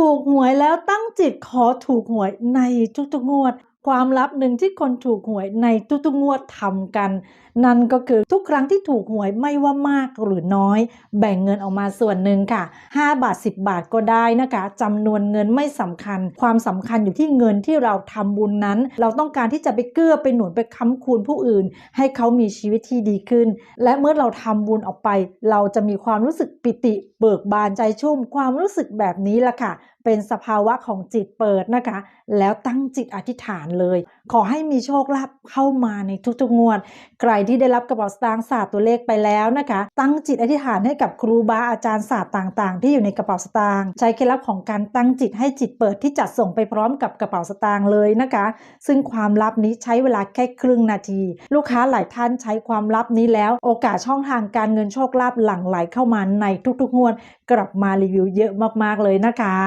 ถูกหวยแล้วตั้งจิตขอถูกหวยในทุกๆงวด ความลับหนึ่งที่คนถูกหวยในทุกๆงวดทำกัน นั่นก็คือทุกครั้งที่ถูกหวยไม่ว่ามากหรือน้อย แบ่งเงินออกมาส่วนหนึ่งค่ะ 5 บาท 10 บาทก็ได้นะคะจำนวนเงินไม่สำคัญ ความสำคัญอยู่ที่เงินที่เราทำบุญนั้น เราต้องการที่จะไปเกื้อไปหนุนไปค้ำคูณผู้อื่น ให้เขามีชีวิตที่ดีขึ้น และเมื่อเราทำบุญออกไป เราจะมีความรู้สึกปิติเบิกบานใจชุ่มความรู้สึกแบบนี้ล่ะค่ะ เป็นสภาวะของจิตเปิดนะคะ แล้วตั้งจิตอธิษฐานเลย ขอให้มีโชคลาภเข้ามาในทุกๆงวด ใครที่ได้รับกระเป๋าสตางค์ศาสตร์ตัวเลขไปแล้วนะคะ ตั้งจิตอธิษฐานให้กับครูบาอาจารย์ศาสตร์ต่าง ๆ ที่อยู่ในกระเป๋าสตางค์ใช้เคล็ดลับของการตั้งจิตให้จิตเปิดที่จัดส่งไปพร้อมกับกระเป๋าสตางค์เลยนะคะ ซึ่งความลับนี้ใช้เวลาแค่ครึ่งนาที ลูกค้าหลายท่านใช้ความลับนี้แล้ว โอกาสช่องทางการเงินโชคลาภหลั่งไหลเข้ามาในทุกๆงวด กลับมารีวิวเยอะมากๆเลยนะคะ